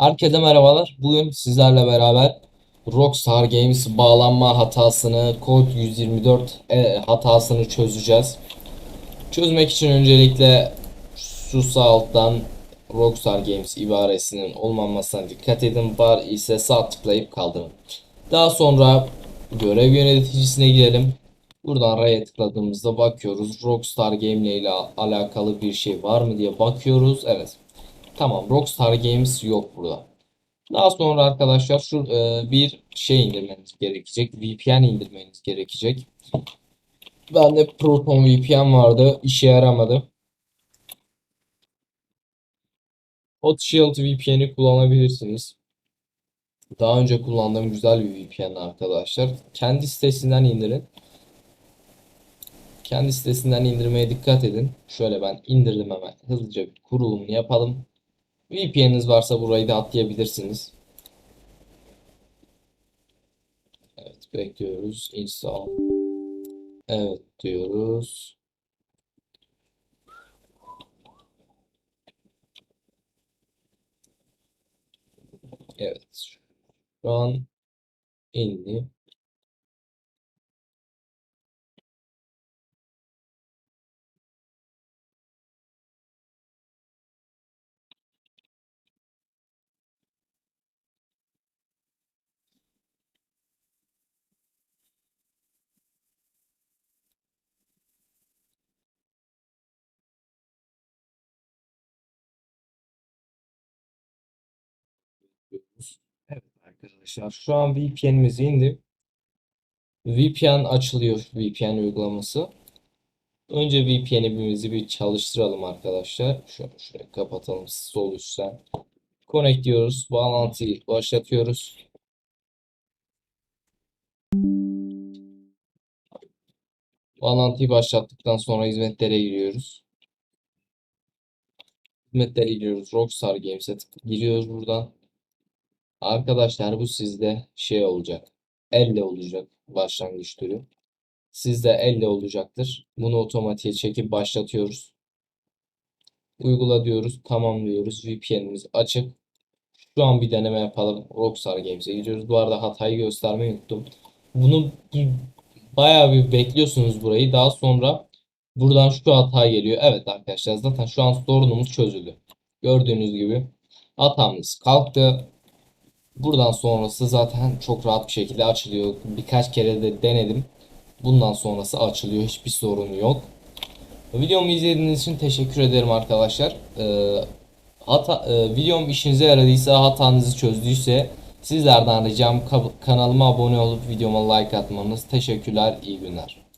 Herkese merhabalar. Bugün sizlerle beraber Rockstar Games bağlanma hatasını, kod 124 e, hatasını çözeceğiz. Çözmek için öncelikle şu sağ alttan Rockstar Games ibaresinin olmamasına dikkat edin. Var ise sağ tıklayıp kaldırın. Daha sonra görev yöneticisine girelim. Buradan R'ye tıkladığımızda bakıyoruz. Rockstar Game ile alakalı bir şey var mı diye bakıyoruz. Evet. Tamam Rockstar Games yok burada. Daha sonra arkadaşlar şu e, bir şey indirmeniz gerekecek. VPN indirmeniz gerekecek. Bende Proton VPN vardı. işe yaramadı. Hot Shield VPN'i kullanabilirsiniz. Daha önce kullandığım güzel bir VPN arkadaşlar. Kendi sitesinden indirin. Kendi sitesinden indirmeye dikkat edin. Şöyle ben indirdim hemen. Hızlıca bir kurulumunu yapalım. VPN'iniz varsa burayı da atlayabilirsiniz. Evet bekliyoruz. Install. Evet diyoruz. Evet. Şu an. Yapıyoruz. Evet arkadaşlar şu an VPN'imiz indi. VPN açılıyor VPN uygulaması. Önce VPN'imizi bir çalıştıralım arkadaşlar. Şöyle şuraya kapatalım sol üstten. Connect diyoruz. Bağlantıyı başlatıyoruz. Bağlantıyı başlattıktan sonra hizmetlere giriyoruz. Hizmetlere giriyoruz. Rockstar Games'e giriyoruz buradan. Arkadaşlar bu sizde şey olacak. Elle olacak başlangıç türü. Sizde elle olacaktır. Bunu otomatiğe çekip başlatıyoruz. Uygula diyoruz. Tamam diyoruz. VPN'imiz açık. Şu an bir deneme yapalım. Rockstar Games'e gidiyoruz. Bu arada hatayı göstermeyi unuttum. Bunu bayağı bir bekliyorsunuz burayı. Daha sonra buradan şu hata geliyor. Evet arkadaşlar zaten şu an sorunumuz çözüldü. Gördüğünüz gibi hatamız kalktı. Buradan sonrası zaten çok rahat bir şekilde açılıyor. Birkaç kere de denedim. Bundan sonrası açılıyor. Hiçbir sorun yok. Videomu izlediğiniz için teşekkür ederim arkadaşlar. Ee, hata, e, videom işinize yaradıysa, hatanızı çözdüyse sizlerden ricam ka- kanalıma abone olup videoma like atmanız. Teşekkürler, iyi günler.